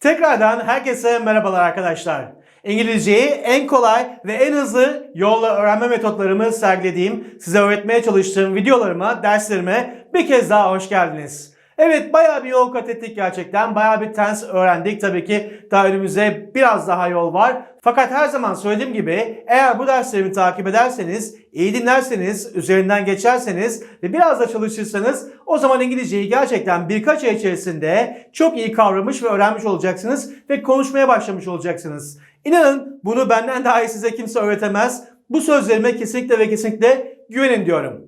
Tekrardan herkese merhabalar arkadaşlar. İngilizceyi en kolay ve en hızlı yolla öğrenme metotlarımı sergilediğim, size öğretmeye çalıştığım videolarıma, derslerime bir kez daha hoş geldiniz. Evet bayağı bir yol kat ettik gerçekten. Bayağı bir tens öğrendik. Tabii ki daha biraz daha yol var. Fakat her zaman söylediğim gibi eğer bu derslerimi takip ederseniz, iyi dinlerseniz, üzerinden geçerseniz ve biraz da çalışırsanız o zaman İngilizceyi gerçekten birkaç ay içerisinde çok iyi kavramış ve öğrenmiş olacaksınız ve konuşmaya başlamış olacaksınız. İnanın bunu benden daha iyi size kimse öğretemez. Bu sözlerime kesinlikle ve kesinlikle güvenin diyorum.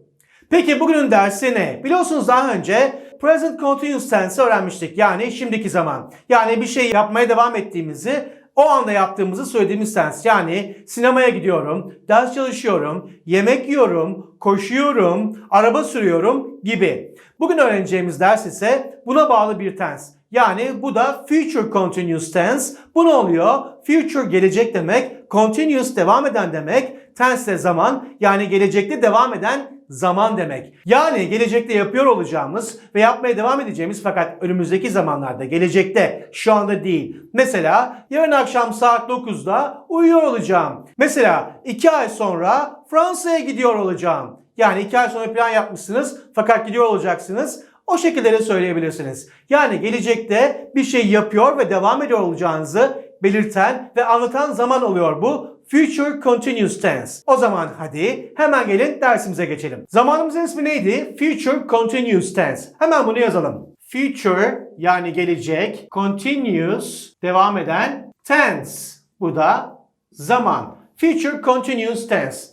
Peki bugünün dersi ne? Biliyorsunuz daha önce present continuous tense öğrenmiştik. Yani şimdiki zaman. Yani bir şey yapmaya devam ettiğimizi o anda yaptığımızı söylediğimiz tense. Yani sinemaya gidiyorum, ders çalışıyorum, yemek yiyorum, koşuyorum, araba sürüyorum gibi. Bugün öğreneceğimiz ders ise buna bağlı bir tense. Yani bu da future continuous tense. Bu ne oluyor? Future gelecek demek, continuous devam eden demek, tense de zaman yani gelecekte devam eden zaman demek. Yani gelecekte yapıyor olacağımız ve yapmaya devam edeceğimiz fakat önümüzdeki zamanlarda, gelecekte, şu anda değil. Mesela yarın akşam saat 9'da uyuyor olacağım. Mesela 2 ay sonra Fransa'ya gidiyor olacağım. Yani 2 ay sonra plan yapmışsınız fakat gidiyor olacaksınız. O şekilde de söyleyebilirsiniz. Yani gelecekte bir şey yapıyor ve devam ediyor olacağınızı belirten ve anlatan zaman oluyor bu. Future Continuous Tense. O zaman hadi hemen gelin dersimize geçelim. Zamanımızın ismi neydi? Future Continuous Tense. Hemen bunu yazalım. Future yani gelecek, continuous devam eden tense. Bu da zaman. Future Continuous Tense.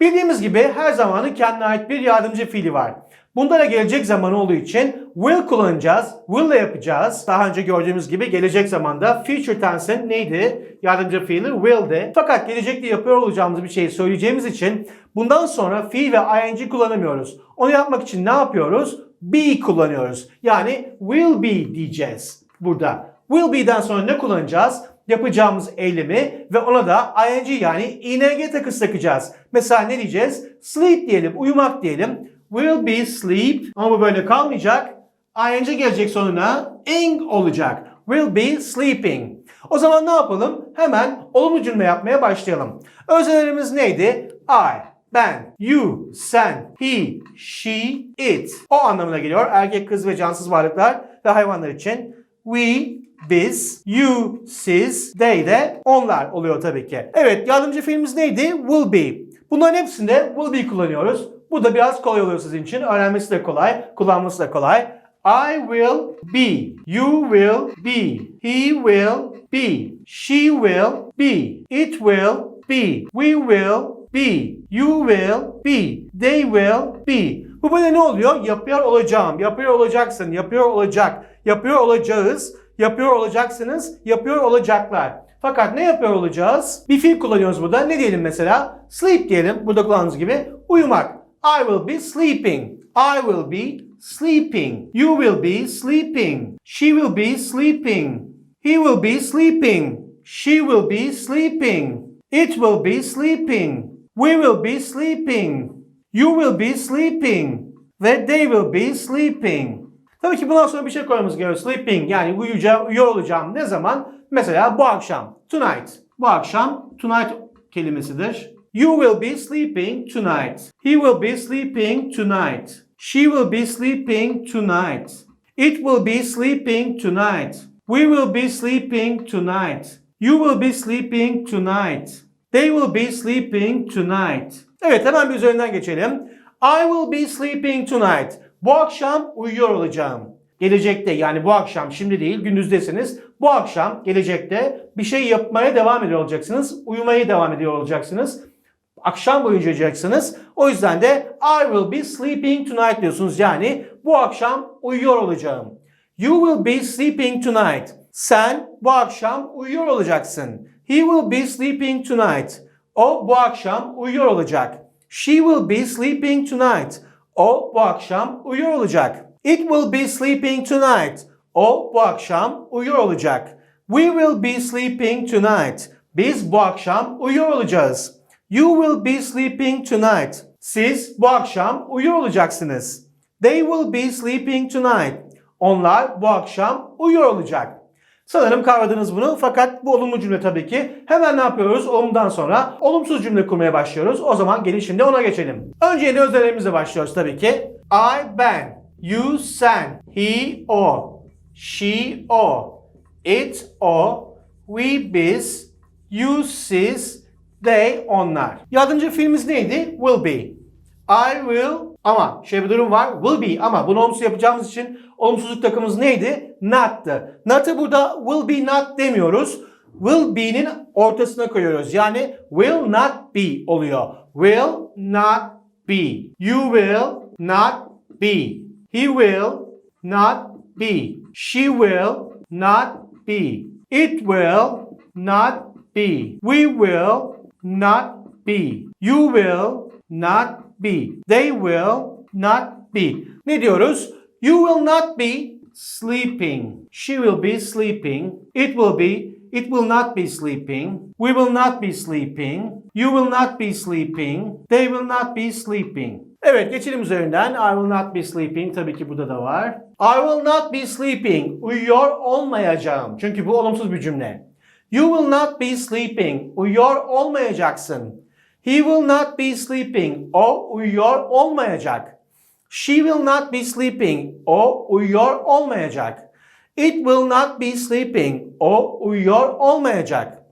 Bildiğimiz gibi her zamanın kendine ait bir yardımcı fiili var. Bunda da gelecek zamanı olduğu için will kullanacağız. Will ile yapacağız. Daha önce gördüğümüz gibi gelecek zamanda future tense'in neydi? Yardımcı fiili will'di. Fakat gelecekte yapıyor olacağımız bir şeyi söyleyeceğimiz için bundan sonra fiil ve ing kullanamıyoruz. Onu yapmak için ne yapıyoruz? Be kullanıyoruz. Yani will be diyeceğiz burada. Will be'den sonra ne kullanacağız? Yapacağımız eylemi ve ona da ing yani ing takısı takacağız. Mesela ne diyeceğiz? Sleep diyelim, uyumak diyelim. Will be sleep ama bu böyle kalmayacak. ing gelecek sonuna ing olacak. Will be sleeping. O zaman ne yapalım? Hemen olumlu cümle yapmaya başlayalım. Özelerimiz neydi? I, ben, you, sen, he, she, it. O anlamına geliyor. Erkek, kız ve cansız varlıklar ve hayvanlar için. We, biz, you, siz, they de onlar oluyor tabii ki. Evet yardımcı fiilimiz neydi? Will be. Bunların hepsinde will be kullanıyoruz. Bu da biraz kolay oluyor sizin için. Öğrenmesi de kolay, kullanması da kolay. I will be. You will be. He will be. She will be. It will be. We will be. You will be. They will be. Bu böyle ne oluyor? Yapıyor olacağım, yapıyor olacaksın, yapıyor olacak, yapıyor olacağız, yapıyor olacaksınız, yapıyor olacaklar. Fakat ne yapıyor olacağız? Bir fiil kullanıyoruz burada. Ne diyelim mesela? Sleep diyelim. Burada kullandığımız gibi. Uyumak. I will be sleeping. I will be sleeping. You will be sleeping. She will be sleeping. He will be sleeping. She will be sleeping. It will be sleeping. We will be sleeping. You will be sleeping. Ve they will be sleeping. Tabii ki bundan sonra bir şey koymamız gerekiyor. Sleeping yani uyuyacağım, uyuyor olacağım. Ne zaman? Mesela bu akşam. Tonight. Bu akşam tonight kelimesidir. You will be sleeping tonight. He will be sleeping tonight. She will be sleeping tonight. It will be sleeping tonight. We will be sleeping tonight. You will be sleeping tonight. They will be sleeping tonight. Evet hemen bir üzerinden geçelim. I will be sleeping tonight. Bu akşam uyuyor olacağım. Gelecekte yani bu akşam şimdi değil gündüzdesiniz. Bu akşam gelecekte bir şey yapmaya devam ediyor olacaksınız. Uyumaya devam ediyor olacaksınız. Akşam boyunca uyuyacaksınız. O yüzden de I will be sleeping tonight diyorsunuz. Yani bu akşam uyuyor olacağım. You will be sleeping tonight. Sen bu akşam uyuyor olacaksın. He will be sleeping tonight. O bu akşam uyuyor olacak. She will be sleeping tonight. O bu akşam uyuyor olacak. It will be sleeping tonight. O bu akşam uyuyor olacak. We will be sleeping tonight. Biz bu akşam uyuyor olacağız. You will be sleeping tonight. Siz bu akşam uyuyor olacaksınız. They will be sleeping tonight. Onlar bu akşam uyuyor olacak. Sanırım kavradınız bunu fakat bu olumlu cümle tabii ki. Hemen ne yapıyoruz? Olumdan sonra olumsuz cümle kurmaya başlıyoruz. O zaman gelin şimdi ona geçelim. Önce yeni özelliklerimizle başlıyoruz tabii ki. I, ben. You, sen. He, o. She, o. It, o. We, biz. You, siz. They, onlar. Yardımcı fiilimiz neydi? Will be. I will ama şey bir durum var. Will be ama bunu olumsuz yapacağımız için olumsuzluk takımımız neydi? Not'tı. Not'ı burada will be not demiyoruz. Will be'nin ortasına koyuyoruz. Yani will not be oluyor. Will not be. You will not be. He will not be. She will not be. It will not be. We will not be. You will not be. They will not be. Ne diyoruz? You will not be sleeping. She will be sleeping. It will be It will not be sleeping. We will not be sleeping. You will not be sleeping. They will not be sleeping. Evet geçelim üzerinden. I will not be sleeping. Tabii ki burada da var. I will not be sleeping. Uyuyor olmayacağım. Çünkü bu olumsuz bir cümle. You will not be sleeping. Uyuyor olmayacaksın. He will not be sleeping. O uyuyor olmayacak. She will not be sleeping. O uyuyor olmayacak. It will not be sleeping. O uyuyor olmayacak.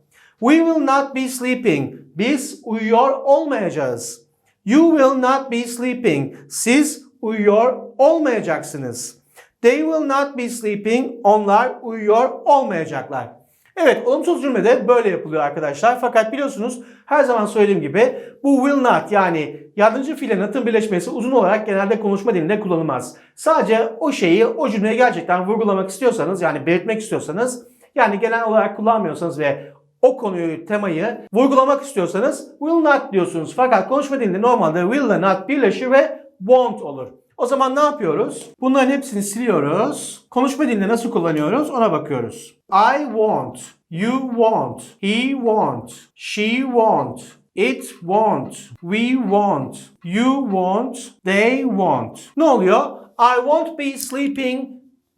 We will not be sleeping. Biz uyuyor olmayacağız. You will not be sleeping. Siz uyuyor olmayacaksınız. They will not be sleeping. Onlar uyuyor olmayacaklar. Evet olumsuz cümlede böyle yapılıyor arkadaşlar. Fakat biliyorsunuz her zaman söylediğim gibi bu will not yani yardımcı fiile not'ın birleşmesi uzun olarak genelde konuşma dilinde kullanılmaz. Sadece o şeyi o cümleye gerçekten vurgulamak istiyorsanız yani belirtmek istiyorsanız yani genel olarak kullanmıyorsanız ve o konuyu, temayı vurgulamak istiyorsanız will not diyorsunuz. Fakat konuşma dilinde normalde will ile not birleşir ve won't olur. O zaman ne yapıyoruz? Bunların hepsini siliyoruz. Konuşma dilinde nasıl kullanıyoruz ona bakıyoruz. I want, you want, he want, she want, it want, we want, you want, they want. Ne oluyor? I won't be sleeping.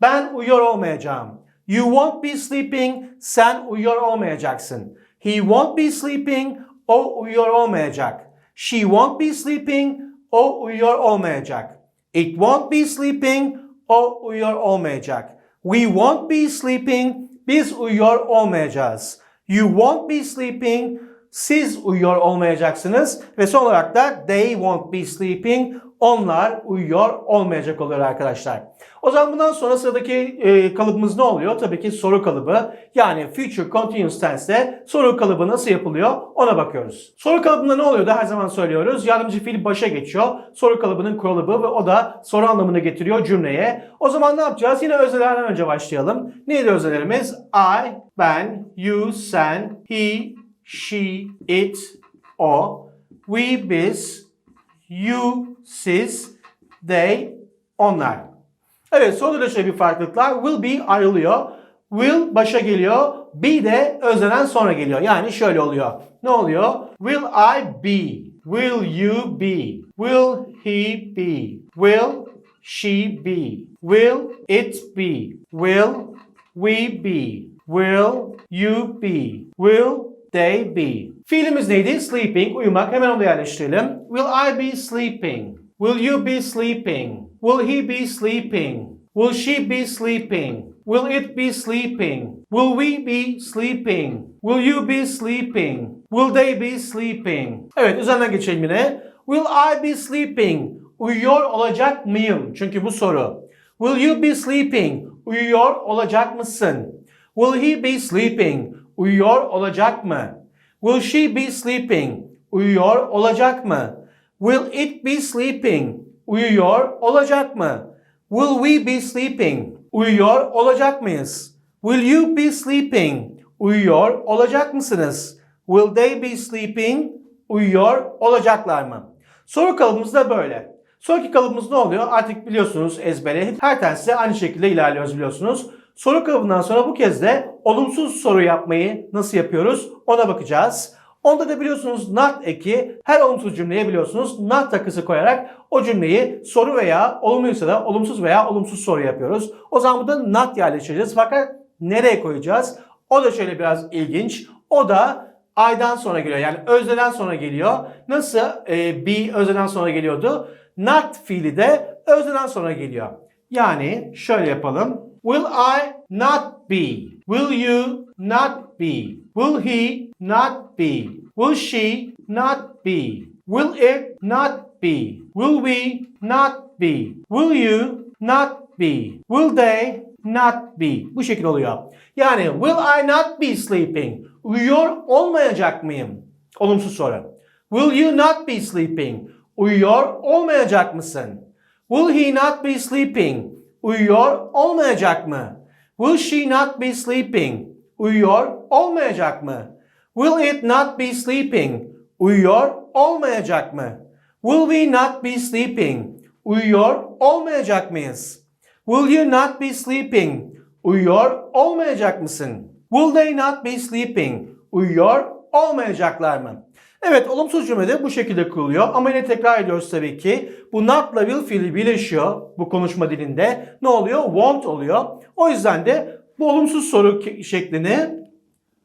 Ben uyuyor olmayacağım. You won't be sleeping. Sen uyuyor olmayacaksın. He won't be sleeping. O uyuyor olmayacak. She won't be sleeping. O uyuyor olmayacak. It won't be sleeping. O uyuyor olmayacak. We won't be sleeping. Biz uyuyor olmayacağız. You won't be sleeping. Siz uyuyor olmayacaksınız. Ve son olarak da they won't be sleeping. Onlar uyuyor olmayacak oluyor arkadaşlar. O zaman bundan sonra sıradaki e, kalıbımız ne oluyor? Tabii ki soru kalıbı. Yani future continuous tense'te soru kalıbı nasıl yapılıyor ona bakıyoruz. Soru kalıbında ne oluyor da her zaman söylüyoruz. Yardımcı fiil başa geçiyor. Soru kalıbının kalıbı ve o da soru anlamını getiriyor cümleye. O zaman ne yapacağız? Yine özelerden önce başlayalım. Neydi özelerimiz? I, ben, you, sen, he, she, it, o, we, biz, you, siz, they, onlar. Evet da şöyle bir farklılıklar. Will be ayrılıyor. Will başa geliyor. Be de özlenen sonra geliyor. Yani şöyle oluyor. Ne oluyor? Will I be? Will you be? Will he be? Will she be? Will it be? Will we be? Will you be? Will they be? Fiilimiz neydi? Sleeping, uyumak. Hemen onu yerleştirelim. Will I be sleeping? Will you be sleeping? Will he be sleeping? Will she be sleeping? Will it be sleeping? Will we be sleeping? Will you be sleeping? Will they be sleeping? Evet üzerinden geçelim yine. Will I be sleeping? Uyuyor olacak mıyım? Çünkü bu soru. Will you be sleeping? Uyuyor olacak mısın? Will he be sleeping? Uyuyor olacak mı? Will she be sleeping? Uyuyor olacak mı? Will it be sleeping? Uyuyor olacak mı? Will we be sleeping? Uyuyor olacak mıyız? Will you be sleeping? Uyuyor olacak mısınız? Will they be sleeping? Uyuyor olacaklar mı? Soru kalıbımız da böyle. Sonraki kalıbımız ne oluyor? Artık biliyorsunuz ezbere. Her tanesi aynı şekilde ilerliyoruz biliyorsunuz. Soru kalıbından sonra bu kez de olumsuz soru yapmayı nasıl yapıyoruz ona bakacağız. Onda da biliyorsunuz not eki her olumsuz cümleye biliyorsunuz not takısı koyarak o cümleyi soru veya olumluysa da olumsuz veya olumsuz soru yapıyoruz. O zaman burada not yerleştireceğiz. Fakat nereye koyacağız? O da şöyle biraz ilginç. O da I'dan sonra geliyor. Yani özneden sonra geliyor. Nasıl e, be özneden sonra geliyordu? Not fiili de özneden sonra geliyor. Yani şöyle yapalım. Will I not be? Will you not be? Will he not be? Will she not be? Will it not be? Will we not be? Will you not be? Will they not be? Bu şekilde oluyor. Yani will I not be sleeping? Uyuyor olmayacak mıyım? Olumsuz soru. Will you not be sleeping? Uyuyor olmayacak mısın? Will he not be sleeping? Uyuyor olmayacak mı? Will she not be sleeping? Uyuyor olmayacak mı? Will it not be sleeping? Uyuyor olmayacak mı? Will we not be sleeping? Uyuyor olmayacak mıyız? Will you not be sleeping? Uyuyor olmayacak mısın? Will they not be sleeping? Uyuyor olmayacaklar mı? Evet olumsuz cümlede bu şekilde kuruluyor ama yine tekrar ediyoruz tabii ki. Bu not'la will fiili birleşiyor bu konuşma dilinde. Ne oluyor? Want oluyor. O yüzden de bu olumsuz soru şeklini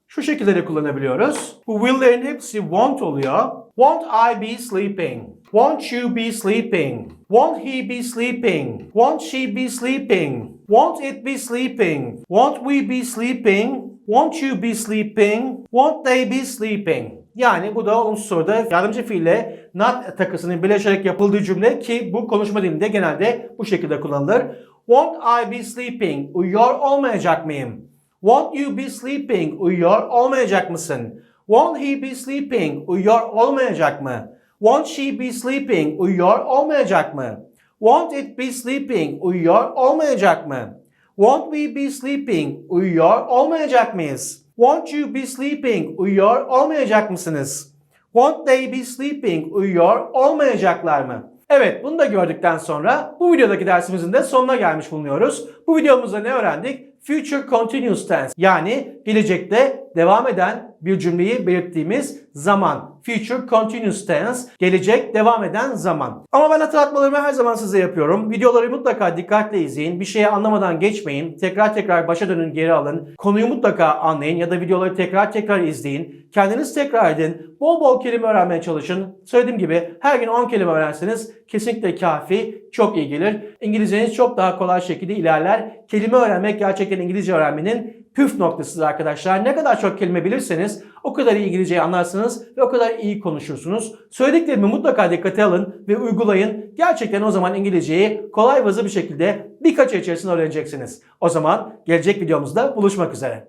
şu şekilde de kullanabiliyoruz. Bu will'lerin hepsi want oluyor. Won't I be sleeping? Won't you be sleeping? Won't he be sleeping? Won't she be sleeping? Won't it be sleeping? Won't we be sleeping? Won't you be sleeping? Won't they be sleeping? Yani bu da olumsuz soruda yardımcı fiille not takısının birleşerek yapıldığı cümle ki bu konuşma dilinde genelde bu şekilde kullanılır. Won't I be sleeping? Uyuyor olmayacak mıyım? Won't you be sleeping? Uyuyor olmayacak mısın? Won't he be sleeping? Uyuyor olmayacak mı? Won't she be sleeping? Uyuyor olmayacak mı? Won't it be sleeping? Uyuyor olmayacak mı? Won't we be sleeping? Uyuyor olmayacak mıyız? Won't you be sleeping? Uyuyor olmayacak mısınız? Won't they be sleeping? Uyuyor olmayacaklar mı? Evet bunu da gördükten sonra bu videodaki dersimizin de sonuna gelmiş bulunuyoruz. Bu videomuzda ne öğrendik? Future Continuous Tense yani gelecekte devam eden bir cümleyi belirttiğimiz zaman. Future Continuous Tense gelecek devam eden zaman. Ama ben hatırlatmalarımı her zaman size yapıyorum. Videoları mutlaka dikkatle izleyin. Bir şeye anlamadan geçmeyin. Tekrar tekrar başa dönün geri alın. Konuyu mutlaka anlayın ya da videoları tekrar tekrar izleyin. Kendiniz tekrar edin. Bol bol kelime öğrenmeye çalışın. Söylediğim gibi her gün 10 kelime öğrenseniz kesinlikle kafi, çok iyi gelir. İngilizceniz çok daha kolay şekilde ilerler. Kelime öğrenmek gerçekten İngilizce öğrenmenin püf noktasıdır arkadaşlar. Ne kadar çok kelime bilirseniz o kadar iyi İngilizceyi anlarsınız ve o kadar iyi konuşursunuz. Söylediklerimi mutlaka dikkate alın ve uygulayın. Gerçekten o zaman İngilizceyi kolay ve hızlı bir şekilde birkaç ay içerisinde öğreneceksiniz. O zaman gelecek videomuzda buluşmak üzere.